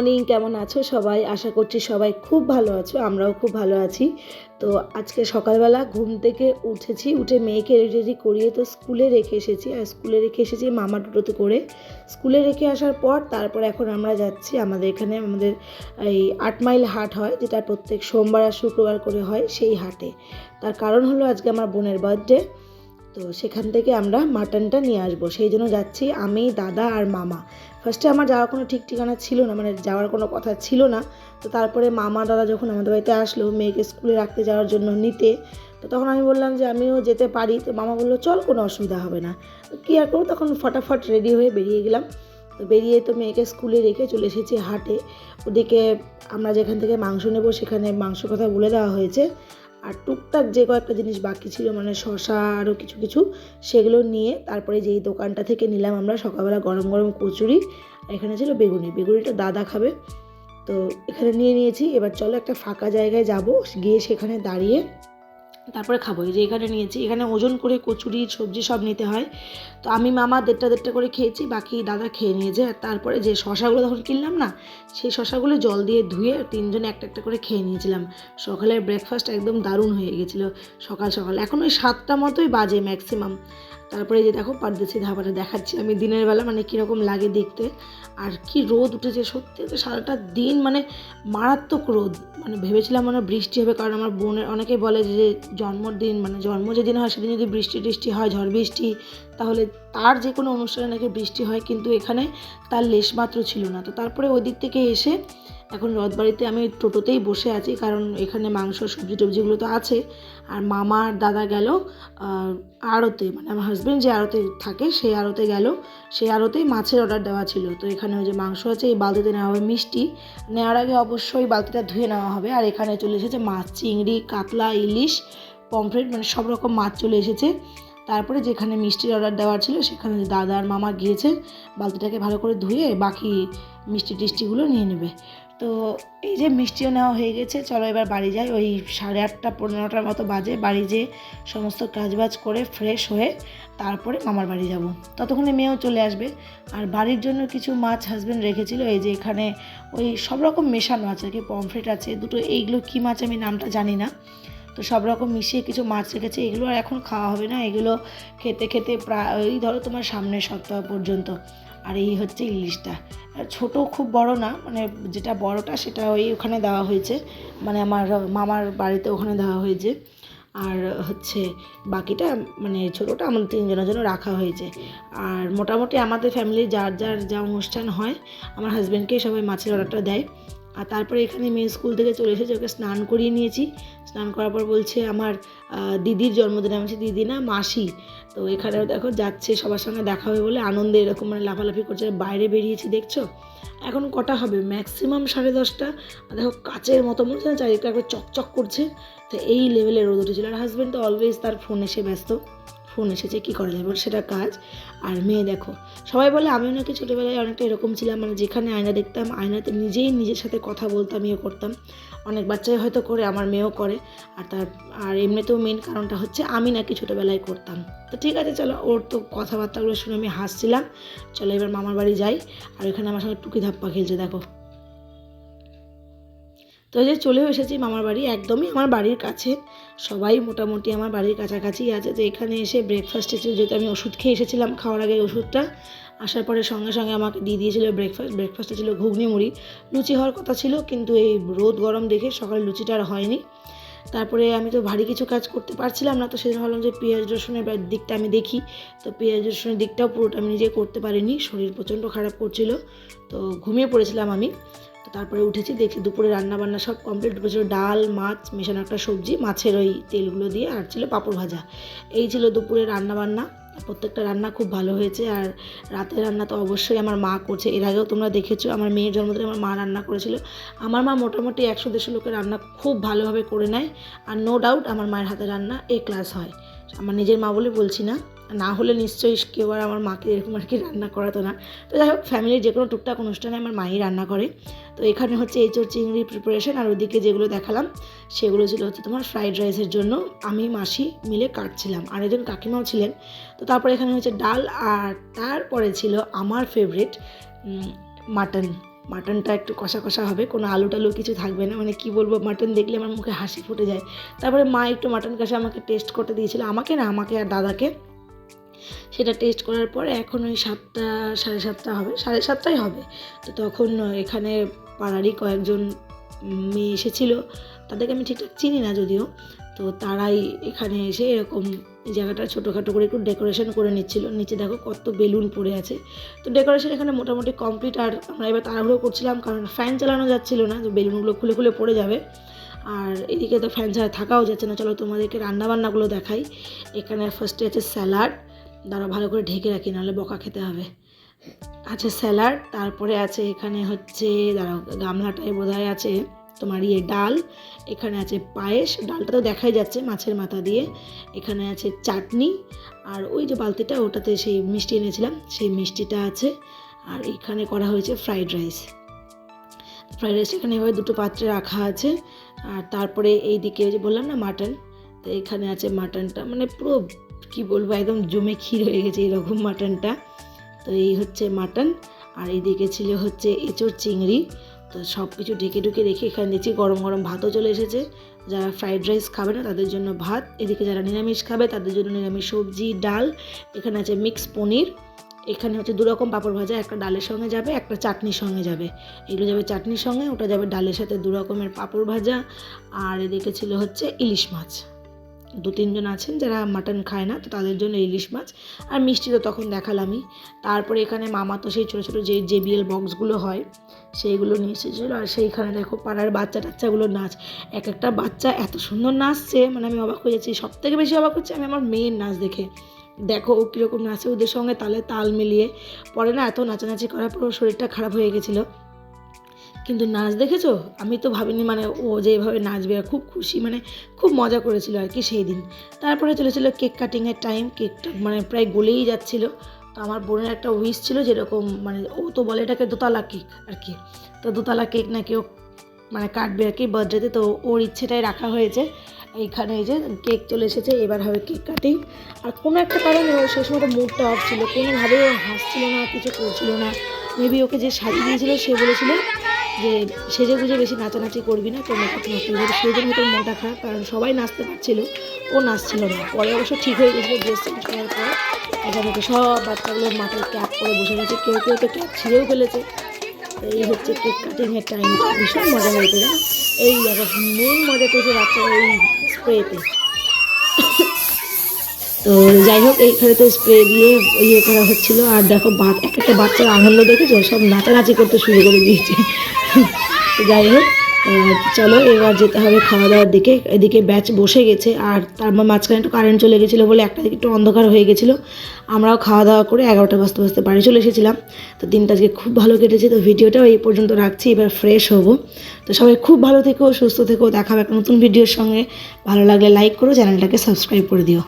Morning কেমন আছো সবাই? আশা করছি সবাই খুব ভালো আছো, আমরাও খুব ভালো আছি। তো আজকে সকালবেলা ঘুম থেকে উঠেছি, উঠে মেয়েকে রেডি রেডি করিয়ে তো স্কুলে রেখে এসেছি। আর স্কুলে রেখে এসেছি মামা টোটোতে করে। স্কুলে রেখে আসার পর তারপর এখন আমরা যাচ্ছি আমাদের এখানে, আমাদের এই আট মাইল হাট হয়, যেটা প্রত্যেক সোমবার আর শুক্রবার করে হয় সেই হাটে। তার কারণ হলো আজকে আমার বোনের বার্থডে তো সেখান থেকে আমরা মাটনটা নিয়ে আসব। সেই জন্য যাচ্ছি আমি, দাদা আর মামা। ফার্স্টে আমার যাওয়ার কোনো ঠিক ঠিকানা ছিল না মানে যাওয়ার কোনো কথা ছিল না। তো তারপরে মামা, দাদা যখন আমাদের বাড়িতে আসলো মেয়েকে স্কুলে রাখতে যাওয়ার জন্য নিতে, তো তখন আমি বললাম যে আমিও যেতে পারি। তো মামা বলল, চল, কোনো অসুবিধা হবে না। কী আর করব? তখন ফটাফট রেডি হয়ে বেরিয়ে গেলাম। তো বেরিয়ে তো মেয়েকে স্কুলে রেখে চলে এসেছি হাটে। ওদিকে আমরা যেখান থেকে মাংস নেব সেখানে মাংস কথা বলে দেওয়া হয়েছে। আর টুকটাক যে কয়েকটা জিনিস বাকি ছিল মানে শশা আরও কিছু কিছু, সেগুলো নিয়ে তারপরে যেই দোকানটা থেকে নিলাম আমরা সকালবেলা গরম গরম কচুরি এখানে ছিল বেগুনি। বেগুনিটা দাদা খাবে। তো এখানে নিয়ে নিয়েছি। এবার চলো একটা ফাঁকা জায়গায় যাব। গিয়ে সেখানে দাঁড়িয়ে তারপরে খাব, এই যে এখানে নিয়েছি। এখানে ওজন করে কচুরি, সবজি সব নিতে হয়। তো আমি মামা দেড়টা দেড়টা করে খেয়েছি, বাকি দাদা খেয়ে নিয়েছে। আর তারপরে যে শশাগুলো তখন কিনলাম না, সেই শশাগুলো জল দিয়ে ধুয়ে তিনজনে একটা একটা করে খেয়ে নিয়েছিলাম। সকালের ব্রেকফাস্ট একদম দারুণ হয়ে গেছিল, সকাল সকাল। এখন ওই সাতটা মতোই বাজে ম্যাক্সিমাম তারপরে যে দেখো পারদেশি ধাবাটা দেখাচ্ছি। আমি দিনের বেলা মানে কীরকম লাগে দেখতে। আর কি রোদ উঠেছে সত্যি তো সারাটা দিন মানে মারাত্মক রোদ। মানে ভেবেছিলাম মানে বৃষ্টি হবে, কারণ আমার বোনের অনেকে বলে যে জন্মদিন মানে জন্ম যেদিন হয় সেদিন যদি বৃষ্টি টিষ্টি হয় ঝড় বৃষ্টি তাহলে তার যে কোনো অনুষ্ঠানে নাকি বৃষ্টি হয়, কিন্তু এখানে তার লেশমাত্র ছিল না। তো তারপরে ওই দিক থেকে এসে এখন রথবাড়িতে আমি টোটোতেই বসে আছি, কারণ এখানে মাংস, সবজি টবজিগুলো তো আছে। আর মামা আর দাদা গেল আড়তে। মানে আমার হাজব্যান্ড যে আড়তে থাকে সেই আড়তে গেল। সেই আড়তেই মাছের অর্ডার দেওয়া ছিল। তো এখানে ওই যে মাংস আছে, এই বালতিতে নেওয়া হবে মিষ্টি। নেওয়ার আগে অবশ্যই বালতিটা ধুয়ে নেওয়া হবে। আর এখানে চলে এসেছে মাছ, চিংড়ি, কাতলা, ইলিশ পমফ্রেট মানে সব রকম মাছ চলে এসেছে। তারপরে যেখানে মিষ্টির অর্ডার দেওয়ার ছিল, সেখানে দাদা আর মামা গিয়েছে বালতিটাকে ভালো করে ধুয়ে বাকি মিষ্টি টিষ্টিগুলো নিয়ে নেবে। তো এই যে মিষ্টিও নেওয়া হয়ে গেছে, চলো এবার বাড়ি যাই। ওই সাড়ে আটটা, পনেরোটার মতো বাজে। বাড়ি যেয়ে সমস্ত কাজবাজ করে ফ্রেশ হয়ে তারপরে মামার বাড়ি যাব। ততক্ষণে মেয়েও চলে আসবে। আর বাড়ির জন্য কিছু মাছ হাজব্যান্ড রেখেছিল। এই যে এখানে ওই সব রকম মেশানো আছে, আর কি পমফ্রেট আছে, দুটো। এইগুলো কী মাছ আমি নামটা জানি না। তো সব রকম মিশিয়ে কিছু মাছ রেখেছে, এগুলো আর এখন খাওয়া হবে না। এগুলো খেতে খেতে প্রায় ওই ধরো তোমার সামনের সপ্তাহ পর্যন্ত। আর এই হচ্ছে ইলিশটা। ছোট খুব বড় না মানে যেটা বড়টা সেটা ওই ওখানে দেওয়া হয়েছে। মানে আমার মামার বাড়িতে ওখানে দেওয়া হয়েছে। আর হচ্ছে বাকিটা মানে ছোটোটা আমাদের তিনজনের জন্য রাখা হয়েছে। আর মোটামুটি আমাদের ফ্যামিলির যার যার যা অনুষ্ঠান হয়, আমার হাজব্যান্ডকেই সবাই মাছের অর্ডারটা দেয়। আর তারপরে এখানে মেয়ে স্কুল থেকে চলে এসেছে, ওকে স্নান করিয়ে নিয়েছি। স্নান করার পর বলছে আমার দিদির জন্মদিন, আমি দিদি না, মাসি। তো এখানেও দেখো যাচ্ছে, সবার সঙ্গে দেখা হবে বলে আনন্দে এরকম মানে লাফালাফি করছে, বাইরে বেরিয়েছি, দেখছ? এখন কটা হবে? ম্যাক্সিমাম সাড়ে দশটা। দেখো কাচের মতো, মনে হচ্ছে না চারিদিকে একবার চকচক করছে? তো এই লেভেলের রোদ উঠেছিল। আর হাজব্যান্ড তো অলওয়েজ তার ফোন এসে ব্যস্ত। ফোন এসেছে, কী করা যায় যাবে সেটা কাজ। আর মেয়ে দেখো, সবাই বলে, আমিও নাকি ছোটোবেলায় অনেকটা এরকম ছিলাম মানে যেখানে আয়না দেখতাম, আয়নাতে নিজেই নিজের সাথে কথা বলতাম ইয়ে করতাম। অনেক বাচ্চাই হয়তো করে, আমার মেয়েও করে। আর তার, আর এমনিতেও মেন কারণটা হচ্ছে, আমি নাকি ছোটোবেলায় করতাম। তো ঠিক আছে, চলো, ওর তো কথাবার্তাগুলো শুনে আমি হাসছিলাম। চলো, এবার মামার বাড়ি যাই। আর এখানে আমার সঙ্গে টুকি ধাপ্পা খেলছে, দেখো। তো এই যে চলেও এসেছি মামার বাড়ি, একদমই আমার বাড়ির কাছে। সবাই মোটামুটি আমার বাড়ির কাছাকাছি আছে তো এখানে এসে ব্রেকফাস্ট এসেছিল যেহেতু আমি ওষুধ খেয়ে এসেছিলাম খাওয়ার আগে ওষুধটা। আসার পরে সঙ্গে সঙ্গে আমাকে দিয়ে দিয়েছিল ব্রেকফাস্ট ব্রেকফাস্টে ছিল ঘুগনি মুড়ি। লুচি হওয়ার কথা ছিল, কিন্তু এই রোদ গরম দেখে সকালে লুচিটা আর হয়নি। তারপরে আমি তো ভারী কিছু কাজ করতে পারছিলাম না, তো সেদিন ভাবলাম যে পেঁয়াজ রসুনের দিকটা আমি দেখি। তো পেঁয়াজ রসুনের দিকটাও পুরোটা আমি নিজে করতে পারিনি, শরীর প্রচণ্ড খারাপ করছিল। তো ঘুমিয়ে পড়েছিলাম আমি। তো তারপরে উঠেছি দেখছি দুপুরে রান্না বান্না সব কমপ্লিট ছিল ডাল, মাছ, মেশানো একটা সবজি, মাছের ওই তেলগুলো দিয়ে, আর ছিল পাঁপড় ভাজা। এই ছিল দুপুরে রান্না বান্না প্রত্যেকটা রান্না খুব ভালো হয়েছে, আর রাতের রান্না তো অবশ্যই আমার মা করছে। এর আগেও তোমরা দেখেছ, আমার মেয়ের জন্মদিনে আমার মা রান্না করেছিল। আমার মা মোটামুটি একশো দেড়শো লোকের রান্না খুব ভালোভাবে করে নেয়। আর নো ডাউট আমার মায়ের হাতে রান্না এ ক্লাস হয়। আমার নিজের মা বলে বলছি না। না হলে নিশ্চয়ই কেউ আর আমার মাকে এরকম আর কি রান্না করাতো না। তো যাই হোক ফ্যামিলির যে কোনো টুকটাক অনুষ্ঠানে আমার মাই রান্না করে। তো এখানে হচ্ছে এঁচোর চিংড়ি প্রিপারেশন আর ওদিকে যেগুলো দেখালাম, সেগুলো ছিল হচ্ছে তোমার ফ্রাইড রাইসের জন্য। আমি, মাসি মিলে কাটছিলাম। আর একজন কাকিমাও ছিলেন। তো তারপরে এখানে হচ্ছে ডাল আর তারপরে ছিল আমার ফেভারিট মাটন মাটনটা একটু কষা কষা হবে। কোনো আলু টালু কিছু থাকবে না। মানে কি বলব মাটন দেখলে আমার মুখে হাসি ফুটে যায়। তারপরে মা একটু মাটন কষা আমাকে টেস্ট করতে দিয়েছিল। আমাকে না, আমাকে আর দাদাকে সেটা টেস্ট করার পরে এখন ওই সাতটা, সাড়ে সাতটা হবে, সাড়ে সাতটাই হবে। তো তখন এখানে পাড়ারই কয়েকজন মেয়ে এসেছিল, তাদেরকে আমি ঠিকঠাক চিনি না যদিও। তো তারাই এখানে এসে এরকম জায়গাটা ছোটোখাটো করে একটু ডেকোরেশন করে নিচ্ছিল। নিচে দেখো কত বেলুন পড়ে আছে। তো ডেকোরেশন এখানে মোটামুটি কমপ্লিট আর আমরা এবার তাড়াহুড়ো করছিলাম কারণ ফ্যান চালানো যাচ্ছিল না, যে বেলুনগুলো খুলে খুলে পড়ে যাবে। আর এদিকে তো ফ্যান ছাড়া থাকাও যাচ্ছে না। চলো তোমাদেরকে রান্নাবান্নাগুলো দেখাই। এখানে ফার্স্টে আছে স্যালাড দাঁড়া ভালো করে ঢেকে রাখি, নাহলে বকা খেতে হবে। আছে স্যালাড, তারপরে আছে এখানে হচ্ছে, দাঁড়াও, গামলাটায় বোধহয় আছে তোমার ইয়ে ডাল, এখানে আছে পায়েস, ডালটা তো দেখাই যাচ্ছে মাছের মাথা দিয়ে। এখানে আছে চাটনি, আর ওই যে বালতিটা, ওটাতে সেই মিষ্টি এনেছিলাম, সেই মিষ্টিটা আছে, আর এখানে করা হয়েছে ফ্রাইড রাইস। ফ্রাইড রাইস এখানে এভাবে দুটো পাত্রে রাখা আছে, আর তারপরে এই দিকে যে বললাম না, মাটন, তো এখানে আছে মাটনটা মানে পুরো কি বলব, একদম জমে ক্ষীর হয়ে গেছে এরকম মাটনটা। তো এই হচ্ছে মাটন, আর এইদিকে ছিল হচ্ছে এঁচোড় চিংড়ি। তো সব কিছু ঢেকে ঢুকে রেখে এখানে দেখছি গরম গরম ভাতও চলে এসেছে। যারা ফ্রাইড রাইস খাবে না, তাদের জন্য ভাত। এদিকে যারা নিরামিষ খাবে, তাদের জন্য নিরামিষ সবজি, ডাল। এখানে আছে মিক্স পনির। এখানে হচ্ছে দু রকম পাঁপড় ভাজা, একটা ডালের সঙ্গে যাবে, একটা চাটনির সঙ্গে যাবে। এগুলো যাবে চাটনির সঙ্গে, ওটা যাবে ডালের সাথে দু রকমের পাঁপড় ভাজা। আর এদিকে ছিল হচ্ছে ইলিশ মাছ। দু তিনজন আছেন যারা মাটন খায় না, তো তাদের জন্য ইলিশ মাছ। আর মিষ্টি তো তখন দেখালামই। তারপরে এখানে মামা তো সেই ছোটো ছোটো যে জেবিএল বক্সগুলো হয়, সেইগুলো নিয়ে এসেছিল। আর সেইখানে দেখো পাড়ার বাচ্চা টাচ্চাগুলো নাচ। এক একটা বাচ্চা এত সুন্দর নাচছে মানে আমি অবাক হয়ে যাচ্ছি। সব থেকে বেশি অবাক হচ্ছে আমি আমার মেয়ের নাচ দেখে। দেখো ও কীরকম নাচে, ওদের সঙ্গে তালে তাল মিলিয়ে। পরে না এত নাচানাচি করার পর শরীরটা খারাপ হয়ে গেছিল। কিন্তু নাচ দেখেছ? আমি তো ভাবিনি মানে ও যে এভাবে নাচবে আর খুব খুশি মানে খুব মজা করেছিল আর কি সেই দিন। তারপরে চলেছিল কেক কাটিংয়ের টাইম কেকটা মানে প্রায় গলেই যাচ্ছিল। তো আমার বোনের একটা উইস ছিল যেরকম মানে ও তো বলে এটাকে দোতলা কেক আর কি। তো দোতলা কেক নাকি ও মানে কাটবে আর কি বার্থডেতে তো ওর ইচ্ছেটাই রাখা হয়েছে। এইখানে এই যে কেক চলে এসেছে, এবার হবে কেক কাটিং আর কোনো একটা কারণে ও সেই সময় মুডটা অফ ছিল। কোনোভাবে ও হাসছিল না, কিছু করছিল না। মেবি ওকে যে সাজিয়ে দিয়েছিল সে বলেছিল যে সেজে গুজে বেশি নাচানাচি করবি না তো মেকআপ নষ্ট হয়ে যাবে সেই জন্য তোর মনটা খারাপ, কারণ সবাই নাচতে পারছিল, ও নাচছিল না। পরে অবশ্য ঠিক হয়ে গেছিল ড্রেস চেঞ্জ করার পর এখানে সব বাচ্চাগুলোর মাথায় ক্যাপ করে বসে গেছে কেউ কেউ তো ক্যাপ ছিঁড়েও ফেলেছে। এই হচ্ছে কেক কাটিংয়ের টাইম ভীষণ মজা হয়েছে না এই দেখো মেন মজা করেছে বাচ্চারা এই স্প্রেতে তো যাই হোক, এইখানে তো স্প্রে দিয়ে ইয়ে করা হচ্ছিল। আর দেখো এক একটা বাচ্চার আনন্দ দেখেছ? সব নাচানাচি করতে শুরু করে দিয়েছে। যাই হোক চলো, এবার যেতে হবে খাওয়া দাওয়ার দিকে। এদিকে ব্যাচ বসে গেছে, আর তার মাঝখানে একটু কারেন্ট চলে গেছিল বলে একটা দিকে একটু অন্ধকার হয়ে গেছিল। আমরাও খাওয়া দাওয়া করে এগারোটা বাজতে বাজতে বাড়ি চলে এসেছিলাম। তো দিনটা আজকে খুব ভালো কেটেছে, তো ভিডিওটাও এই পর্যন্ত রাখছি, এবার ফ্রেশ হব। তো সবাই খুব ভালো থেকো, সুস্থ থেকো দেখা হবে একটা নতুন ভিডিওর সঙ্গে। ভালো লাগলে লাইক করো, চ্যানেলটাকে সাবস্ক্রাইব করে দিও।